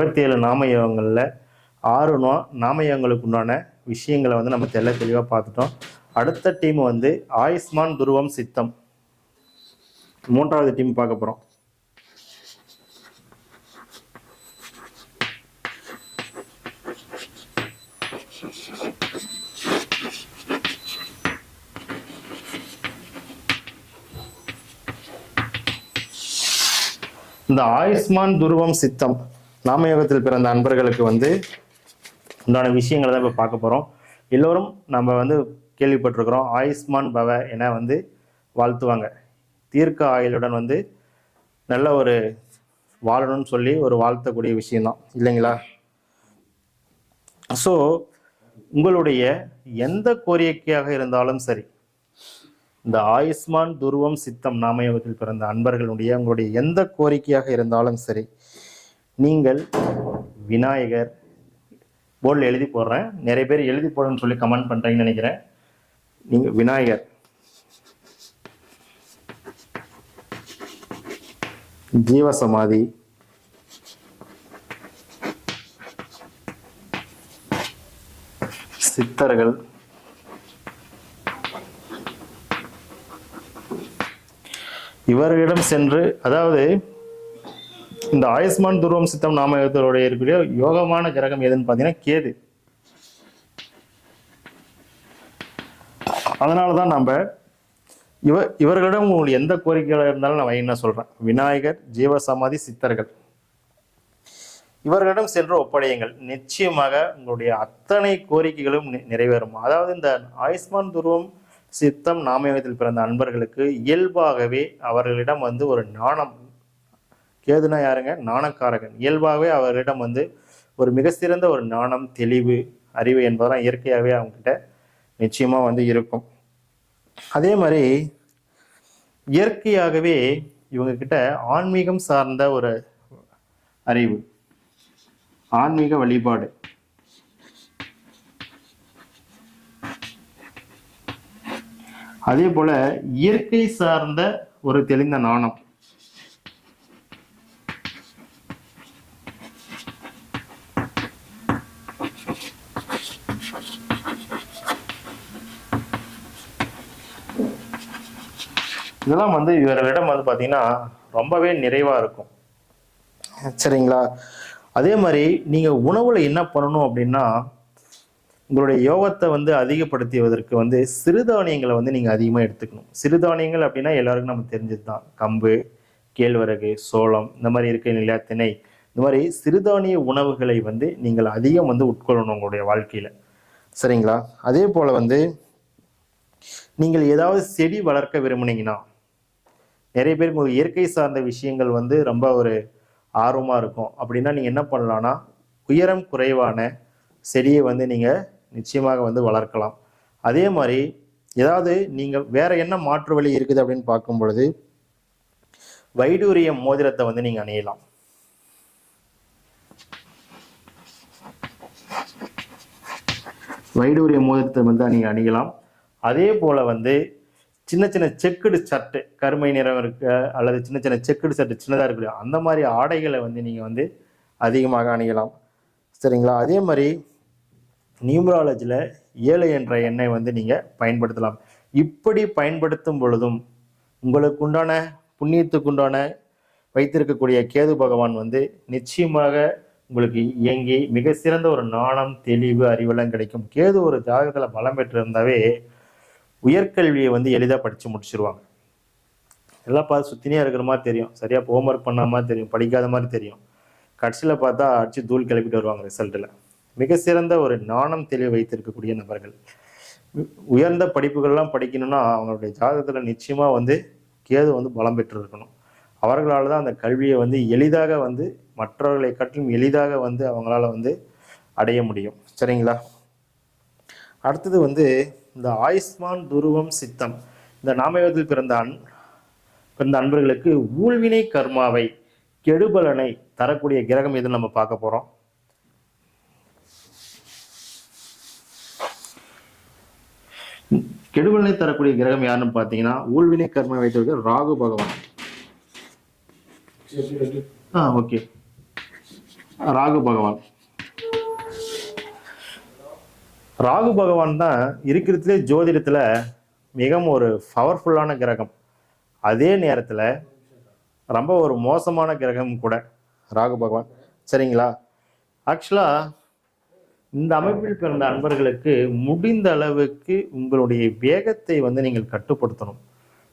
இருபத்தி ஏழு நாமயோகங்களில் ஆறு நோ நாமயோகங்களுக்கு உண்டான விஷயங்களை வந்து நம்ம தெல்ல தெளிவாக பார்த்துட்டோம். அடுத்த டீம் வந்து ஆயுஷ்மான் துருவம் சித்தம். மூன்றாவது டீம் பார்க்க போகிறோம் இந்த ஆயுஷ்மான் துருவம் சித்தம். நாமயோகத்தில் பிறந்த அன்பர்களுக்கு வந்து உண்டான விஷயங்களை தான் இப்போ பார்க்க போகிறோம் எல்லோரும் நம்ம வந்து கேள்விப்பட்டிருக்கிறோம். ஆயுஷ்மான் பவ என வந்து வாழ்த்துவாங்க. தீர்க்க ஆயுளுடன் வந்து நல்ல ஒரு வாழணும்னு சொல்லி ஒரு வாழ்த்தக்கூடிய விஷயம்தான். இல்லைங்களா? ஸோ உங்களுடைய எந்த கோரிக்கையாக இருந்தாலும் சரி இந்த ஆயுஷ்மான் துருவம் சித்தம் நாமயோகத்தில் பிறந்த அன்பர்களுடைய உங்களுடைய எந்த கோரிக்கையாக இருந்தாலும் சரி நீங்கள் விநாயகர் போர்டில் எழுதி போடுறேன். நிறைய பேர் எழுதி போடணும்னு சொல்லி கமெண்ட் பண்ணுறீங்கன்னு நினைக்கிறேன். நீங்கள் விநாயகர். ஜீவசமாதி. சித்தர்கள். இவர்களிடம் சென்று அதாவது இந்த ஆயுஷ்மான் துருவம் சித்தம் நாமயத்தோடைய இருக்கக்கூடிய யோகமான கிரகம் எதுன்னு பார்த்தீங்கன்னா கேது. அதனால தான் நம்ம இவ இவர்களிடம் உங்களுக்கு எந்த கோரிக்கைகளாக இருந்தாலும் நான் என்ன சொல்றேன். விநாயகர் ஜீவசமாதி சித்தர்கள். இவர்களிடம் சென்று ஒப்படையுங்கள். நிச்சயமாக உங்களுடைய அத்தனை கோரிக்கைகளும் நி- நிறைவேறும். அதாவது இந்த ஆயுஷ்மான் துருவம் சித்தம் நாமயத்தில் பிறந்த அன்பர்களுக்கு இயல்பாகவே அவர்களிடம் வந்து ஒரு ஞானம் கேதுனா யாருங்க? நாணக்காரகன் இயல்பாகவே அவரிடம் வந்து ஒரு மிக சிறந்த ஒரு நாணம் தெளிவு அறிவு என்பதெல்லாம் இயற்கையாகவே அவங்ககிட்ட நிச்சயமாக வந்து இருக்கும். அதே மாதிரி இயற்கையாகவே இவங்க கிட்ட ஆன்மீகம் சார்ந்த ஒரு அறிவு ஆன்மீக வழிபாடு. அதே போல இயற்கை சார்ந்த ஒரு தெளிந்த நாணம் இதெல்லாம் வந்து இவர்களிடம் வந்து பார்த்தீங்கன்னா ரொம்பவே நிறைவாக இருக்கும். சரிங்களா? அதே மாதிரி நீங்கள் உணவில் என்ன பண்ணணும் அப்படின்னா உங்களுடைய யோகத்தை வந்து அதிகப்படுத்துவதற்கு வந்து சிறுதானியங்களை வந்து நீங்கள் அதிகமாக எடுத்துக்கணும். சிறுதானியங்கள் அப்படின்னா எல்லாருக்கும் நம்ம தெரிஞ்சது தான் கம்பு கேழ்வரகு சோளம் இந்த மாதிரி இருக்க நிலையா திணை இந்த மாதிரி சிறுதானிய உணவுகளை வந்து நீங்கள் அதிகம் வந்து உட்கொள்ளணும் உங்களுடைய வாழ்க்கையில். சரிங்களா? அதே போல் வந்து நீங்கள் ஏதாவது செடி வளர்க்க விரும்புனீங்கன்னா நிறைய பேருக்கு இயற்கை சார்ந்த விஷயங்கள் வந்து ரொம்ப ஒரு ஆர்வமாக இருக்கும். அப்படின்னா நீங்கள் என்ன பண்ணலாம்னா உயரம் குறைவான செடியை வந்து நீங்கள் நிச்சயமாக வந்து வளர்க்கலாம். அதே மாதிரி ஏதாவது நீங்கள் வேற என்ன மாற்று வழி இருக்குது அப்படின்னு பார்க்கும் பொழுது வைடூரிய மோதிரத்தை வந்து நீங்கள் அணியலாம். வைடூரிய மோதிரத்தை வந்து நீங்கள் அணியலாம். அதே போல் வந்து சின்ன சின்ன செக்குடு சர்ட்டு கருமை நிறம் இருக்க அல்லது சின்ன சின்ன செக்குடு சர்ட்டு சின்னதாக இருக்கு அந்த மாதிரி ஆடைகளை வந்து நீங்கள் வந்து அதிகமாக அணியலாம். சரிங்களா? அதே மாதிரி நியூமராலஜியில் ஏழு என்ற எண்ணெய் வந்து நீங்கள் பயன்படுத்தலாம். இப்படி பயன்படுத்தும் பொழுதும் உங்களுக்கு உண்டான புண்ணியத்துக்குண்டான வைத்திருக்கக்கூடிய கேது பகவான் வந்து நிச்சயமாக உங்களுக்கு இயங்கி மிக சிறந்த ஒரு நாணம் தெளிவு அறிவெல்லாம் கிடைக்கும். கேது ஒரு ஜாதகத்தில் பலம் பெற்றிருந்தாவே உயர்கல்வியை வந்து எளிதாக படித்து முடிச்சிருவாங்க. எல்லாம் பார்த்து சுத்தினே இருக்கிற மாதிரி தெரியும். சரியாக ஹோம்ஒர்க் பண்ண மாதிரி தெரியும். படிக்காத மாதிரி தெரியும். கடைசியில் பார்த்தா அடிச்சு தூள் கிளப்பிட்டு வருவாங்க ரிசல்ட்டில் மிக சிறந்த ஒரு நாணம் தெளிவு வைத்திருக்கக்கூடிய நபர்கள். உயர்ந்த படிப்புகள்லாம் படிக்கணும்னா அவங்களுடைய ஜாதகத்தில் நிச்சயமாக வந்து கேது வந்து பலம் பெற்று இருக்கணும். அவர்களால் தான் அந்த கல்வியை வந்து எளிதாக வந்து மற்றவர்களை காட்டிலும் எளிதாக வந்து அவங்களால வந்து அடைய முடியும். சரிங்களா? அடுத்தது வந்து இந்த ஆயுஷ்மான் துருவம் சித்தம். இந்த நாமயோகத்தில் பிறந்த அன் பிறந்த அன்பர்களுக்கு ஊழ்வினை கர்மாவை கெடுபலனை தரக்கூடிய கிரகம் எதுன்னு நம்ம பார்க்க போறோம். கெடுபலனை தரக்கூடிய கிரகம் யாருன்னு பார்த்தீங்கன்னா ஊழ்வினை கர்மா வைத்திருக்க ராகு பகவான். ஆ ஓகே. ராகு பகவான். ராகு பகவான் தான் இருக்கிறதுலே ஜோதிடத்தில் மிகவும் ஒரு பவர்ஃபுல்லான கிரகம். அதே நேரத்தில் ரொம்ப ஒரு மோசமான கிரகம் கூட ராகு பகவான். சரிங்களா? ஆக்சுவலாக இந்த அமைப்பில் பிறந்த அன்பர்களுக்கு முடிந்த அளவுக்கு உங்களுடைய வேகத்தை வந்து நீங்கள் கட்டுப்படுத்தணும்.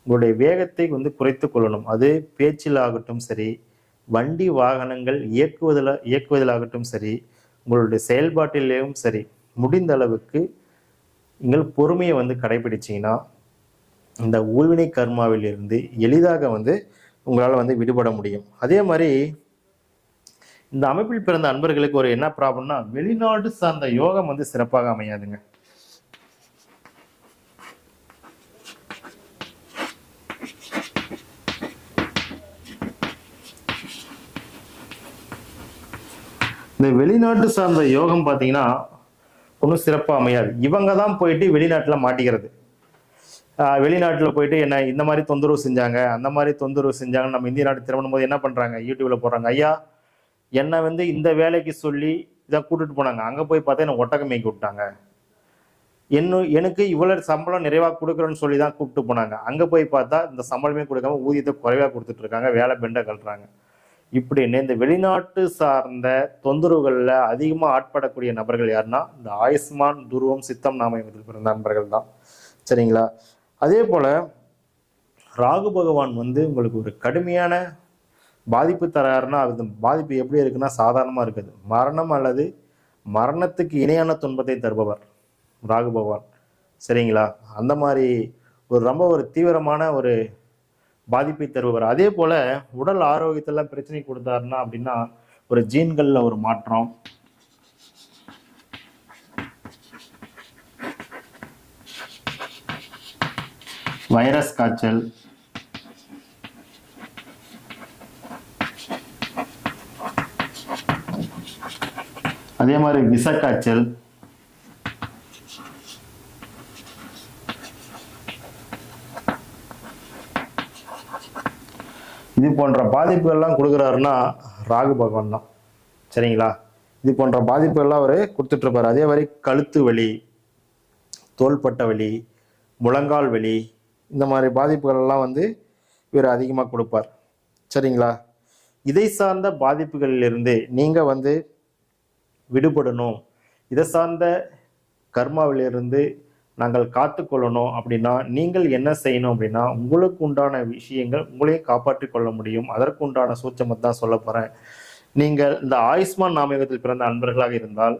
உங்களுடைய வேகத்தை வந்து குறைத்து கொள்ளணும். அது பேச்சில் ஆகட்டும் சரி வண்டி வாகனங்கள் இயக்குவதில் இயக்குவதிலாகட்டும் சரி உங்களுடைய செயல்பாட்டிலேயும் சரி முடிந்த அளவுக்கு நீங்கள் பொறுமையை வந்து கடைபிடிச்சிங்கன்னா இந்த ஊழ்வினை கர்மாவிலிருந்து எளிதாக வந்து உங்களால் வந்து விடுபட முடியும். அதே மாதிரி இந்த அமைப்பில் பிறந்த அன்பர்களுக்கு ஒரு என்ன ப்ராப்ளம்னா வெளிநாடு சார்ந்த யோகம் வந்து சிறப்பாக அமையாதுங்க. இந்த வெளிநாட்டு சார்ந்த யோகம் பார்த்தீங்கன்னா ஒன்றும் சிறப்பாக அமையாது. இவங்க தான் போயிட்டு வெளிநாட்டில் மாட்டிக்கிறது. வெளிநாட்டில் போயிட்டு என்ன இந்த மாதிரி தொந்தரவு செஞ்சாங்க அந்த மாதிரி தொந்தரவு செஞ்சாங்க நம்ம இந்திய நாடு திரும்பும் போது என்ன பண்ணுறாங்க யூடியூப்ல போடுறாங்க ஐயா என்னை வந்து இந்த வேலைக்கு சொல்லி இதை கூட்டிட்டு போனாங்க. அங்கே போய் பார்த்தா என்ன ஒட்டகம் மேய்க்கி விட்டாங்க. என்ன எனக்கு இவ்வளோ சம்பளம் நிறைவாக கொடுக்குறேன்னு சொல்லி தான் கூப்பிட்டு போனாங்க. அங்கே போய் பார்த்தா இந்த சம்பளமே கொடுக்காம ஊதியத்தை குறைவாக கொடுத்துட்டு இருக்காங்க. வேலை பெண்டை கழுறாங்க இப்படின்னு இந்த வெளிநாட்டு சார்ந்த தொந்தரவுகளில் அதிகமாக ஆட்படக்கூடிய நபர்கள் யாருன்னா இந்த ஆயுஷ்மான் துருவம் சித்தம் நாமயத்தில் பிறந்த நண்பர்கள் தான். சரிங்களா? அதே போல் ராகு பகவான் வந்து உங்களுக்கு ஒரு கடுமையான பாதிப்பு தராருன்னா அது பாதிப்பு எப்படி இருக்குன்னா சாதாரணமாக இருக்குது. மரணம் அல்லது மரணத்துக்கு இணையான துன்பத்தை தருபவர் ராகு பகவான். சரிங்களா? அந்த மாதிரி ஒரு ரொம்ப ஒரு தீவிரமான ஒரு பாதிப்பை தருவார் அதே போல உடல் ஆரோக்கியத்தெல்லாம் பிரச்சனை கொடுத்தாருன்னா அப்படின்னா ஒரு ஜீன்கள்ல ஒரு மாற்றம். வைரஸ் காய்ச்சல். அதே மாதிரி விஷக்காய்ச்சல். இது போன்ற பாதிப்புகள்லாம் கொடுக்குறாருன்னா ராகு பகவான் தான். சரிங்களா? இது போன்ற பாதிப்புகள்லாம் அவர் கொடுத்துட்ருப்பார். அதே மாதிரி கழுத்து வலி தோள்பட்ட வலி முழங்கால் வலி இந்த மாதிரி பாதிப்புகள்லாம் வந்து இவர் அதிகமாக கொடுப்பார். சரிங்களா? இதை சார்ந்த பாதிப்புகளிலிருந்து நீங்கள் வந்து விடுபடணும். இதை சார்ந்த கர்மாவிலிருந்து நாங்கள் காத்துக்கொள்ளணும் அப்படின்னா நீங்கள் என்ன செய்யணும் அப்படின்னா உங்களுக்கு உண்டான விஷயங்கள் உங்களையே காப்பாற்றி கொள்ள முடியும். அதற்கு உண்டான சூச்சமத்தை தான் சொல்ல போகிறேன் நீங்கள் இந்த ஆயுஷ்மான் நாமயகத்தில் பிறந்த அன்பர்களாக இருந்தால்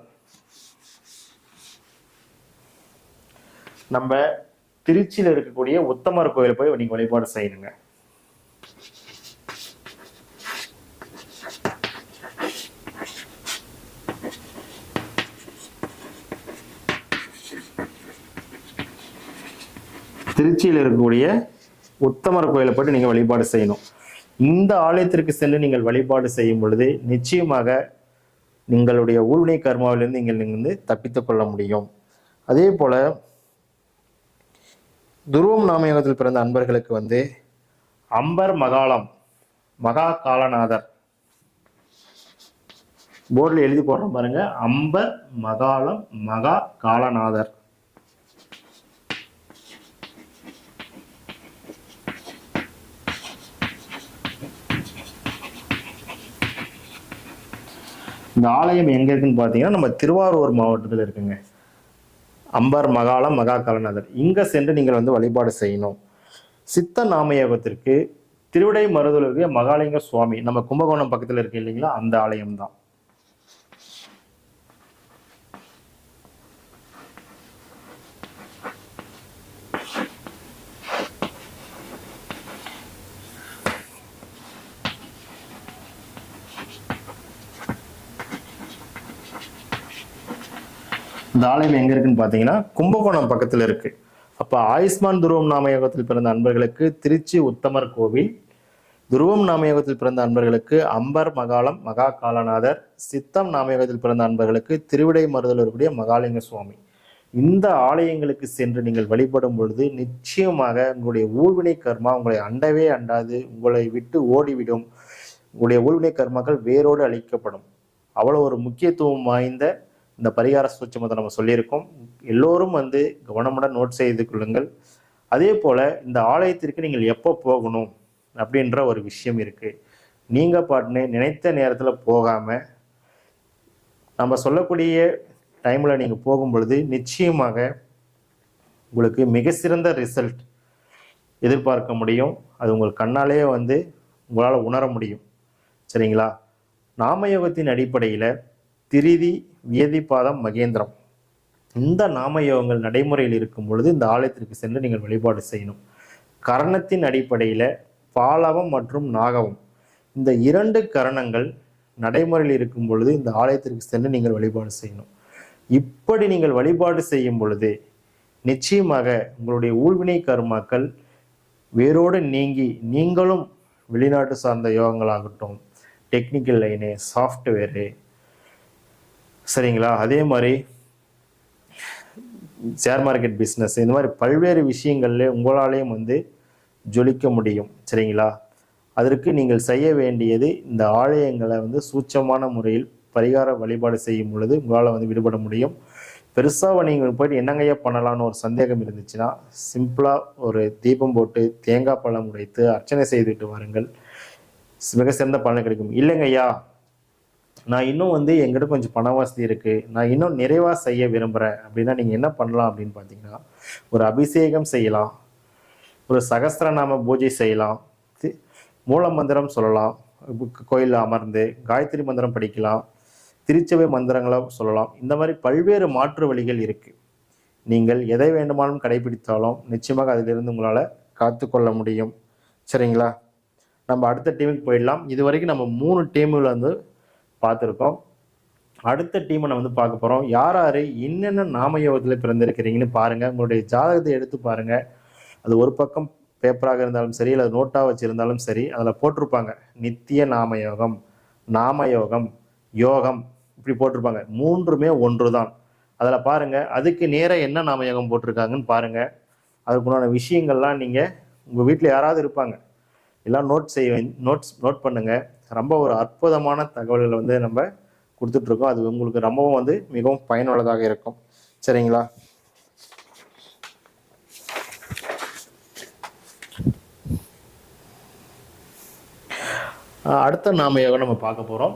நம்ம திருச்சியில் இருக்கக்கூடிய உத்தமர் கோயில் போய் நீங்கள் வழிபாடு செய்யணுங்க திருச்சியில் இருக்கக்கூடிய உத்தமர் கோயிலை போயிட்டு நீங்கள் வழிபாடு செய்யணும். இந்த ஆலயத்திற்கு சென்று நீங்கள் வழிபாடு செய்யும் பொழுது நிச்சயமாக உங்களுடைய ஊழ்வினை கர்மாவிலிருந்து நீங்கள் வந்து தப்பித்து கொள்ள முடியும். அதே போல் துருவம் நாமயோகத்தில் பிறந்த அன்பர்களுக்கு வந்து அம்பர் மகாலம் மகா காலநாதர். போர்டில் எழுதி போடுறோம் பாருங்க. அம்பர் மகாலம் மகா காலநாதர். இந்த ஆலயம் எங்கே இருக்குன்னு பார்த்தீங்கன்னா நம்ம திருவாரூர் மாவட்டத்தில் இருக்குங்க. அம்பர் மகாலம் மகா காலநாதர் இங்கே சென்று நீங்கள் வந்து வழிபாடு செய்யணும். சித்த நாமயோகத்திற்கு திருவிடை மருதூர் இருக்க மகாலிங்க சுவாமி. நம்ம கும்பகோணம் பக்கத்தில் இருக்கு இல்லைங்களா? அந்த ஆலயம் தான். இந்த ஆலயம் எங்க இருக்குன்னு பார்த்தீங்கன்னா கும்பகோணம் பக்கத்துல இருக்கு. அப்ப ஆயுஷ்மான் துருவம் நாமயோகத்தில் பிறந்த அன்பர்களுக்கு திருச்சி உத்தமர் கோவில் துருவம் நாமயோகத்தில் பிறந்த அன்பர்களுக்கு அம்பர் மகாலம் மகா காலநாதர் சித்தம் நாமயோகத்தில் பிறந்த அன்பர்களுக்கு திருவிடை மருதல் இருக்கக்கூடிய மகாலிங்க சுவாமி. இந்த ஆலயங்களுக்கு சென்று நீங்கள் வழிபடும் பொழுது நிச்சயமாக உங்களுடைய ஊழ்வினை கர்மா உங்களை அண்டவே அண்டாது உங்களை விட்டு ஓடிவிடும். உங்களுடைய ஊழ்வினை கர்மாக்கள் வேரோடு அழிக்கப்படும். அவ்வளோ ஒரு முக்கியத்துவம் வாய்ந்த இந்த பரிகார சூட்சமத்தை நம்ம சொல்லியிருக்கோம். எல்லோரும் வந்து கவனமுடன் நோட் செய்து கொள்ளுங்கள். அதே போல் இந்த ஆலயத்திற்கு நீங்கள் எப்போ போகணும் அப்படின்ற ஒரு விஷயம் இருக்குது நீங்கள் பாட்டுன்னு நினைத்த நேரத்தில் போகாமல் நம்ம சொல்லக்கூடிய டைமில் நீங்கள் போகும் பொழுது நிச்சயமாக உங்களுக்கு மிக சிறந்த ரிசல்ட் எதிர்பார்க்க முடியும். அது உங்கள் கண்ணாலேயே வந்து உங்களால் உணர முடியும். சரிங்களா? நாமயோகத்தின் அடிப்படையில் திரிதி வியதிபாதம் மகேந்திரம். இந்த நாமயோகங்கள் நடைமுறையில் இருக்கும் பொழுது இந்த ஆலயத்திற்கு சென்று நீங்கள் வழிபாடு செய்யணும். கரணத்தின் அடிப்படையில் பாலவம் மற்றும் நாகவம். இந்த இரண்டு கரணங்கள் நடைமுறையில் இருக்கும் பொழுது இந்த ஆலயத்திற்கு சென்று நீங்கள் வழிபாடு செய்யணும். இப்படி நீங்கள் வழிபாடு செய்யும் பொழுது நிச்சயமாக உங்களுடைய ஊழ்வினை கர்மாக்கள் வேரோடு நீங்கி நீங்களும் வெளிநாட்டு சார்ந்த யோகங்களாகட்டும் டெக்னிக்கல் லைனு சாஃப்ட்வேரு சரிங்களா? அதே மாதிரி ஷேர் மார்க்கெட் பிஸ்னஸ் இந்த மாதிரி பல்வேறு விஷயங்கள்ல உங்களாலேயும் வந்து ஜொலிக்க முடியும். சரிங்களா? அதற்கு நீங்கள் செய்ய வேண்டியது இந்த ஆலயங்களை வந்து சூட்சமான முறையில் பரிகார வழிபாடு செய்யும் பொழுது உங்களால் வந்து விடுபட முடியும். பெருசாக நீங்கள் போயிட்டு என்னங்கய்யா பண்ணலான்னு ஒரு சந்தேகம் இருந்துச்சுன்னா சிம்பிளாக ஒரு தீபம் போட்டு தேங்காய் பழம் உடைத்து அர்ச்சனை செய்துவிட்டு வாருங்கள். மிக சிறந்த பலன் கிடைக்கும். இல்லைங்கய்யா நான் இன்னும் வந்து எங்கிட்ட கொஞ்சம் பண வசதி இருக்குது நான் இன்னும் நிறைவாக செய்ய விரும்புகிறேன் அப்படின்னா நீங்கள் என்ன பண்ணலாம் அப்படின்னு பார்த்தீங்கன்னா ஒரு அபிஷேகம் செய்யலாம். ஒரு சகஸ்திரநாம பூஜை செய்யலாம். தி- மூல மந்திரம் சொல்லலாம். கோயிலில் அமர்ந்து காயத்ரி மந்திரம் படிக்கலாம். திருச்சபை மந்திரங்களை சொல்லலாம். இந்த மாதிரி பல்வேறு மாற்று வழிகள் இருக்கு. நீங்கள் எதை வேண்டுமானும் கடைபிடித்தாலும் நிச்சயமாக அதிலிருந்து உங்களால் காத்துக்கொள்ள முடியும். சரிங்களா? நம்ம அடுத்த டீமுக்கு போயிடலாம். இது வரைக்கும் நம்ம மூணு டீமில் வந்து பார்த்துருக்கோம். அடுத்த டீமை நம்ம வந்து பார்க்க போகிறோம் யார் யார் என்னென்ன நாமயோகத்தில் பிறந்திருக்கிறீங்கன்னு பாருங்கள் உங்களுடைய ஜாதகத்தை எடுத்து பாருங்கள் அது ஒரு பக்கம் பேப்பராக இருந்தாலும் சரி இல்லை நோட்டாக வச்சுருந்தாலும் சரி அதில் போட்டிருப்பாங்க. நித்திய நாமயோகம் நாமயோகம் யோகம் இப்படி போட்டிருப்பாங்க. மூன்றுமே ஒன்று தான் அதில் பாருங்கள் அதுக்கு நேராக என்ன நாமயோகம் போட்டிருக்காங்கன்னு பாருங்கள் அதுக்குண்டான விஷயங்கள்லாம் நீங்கள் உங்கள் வீட்டில் யாராவது இருப்பாங்க. எல்லாம் நோட் செய்ய நோட்ஸ் நோட் பண்ணுங்கள் ரொம்ப ஒரு அற்புதமான தகவல்களை வந்து நம்ம கொடுத்துட்ருக்கோம். அது உங்களுக்கு ரொம்பவும் வந்து மிகவும் பயனுள்ளதாக இருக்கும். சரிங்களா? அடுத்த நாம யோகம் நம்ம பார்க்க போகிறோம்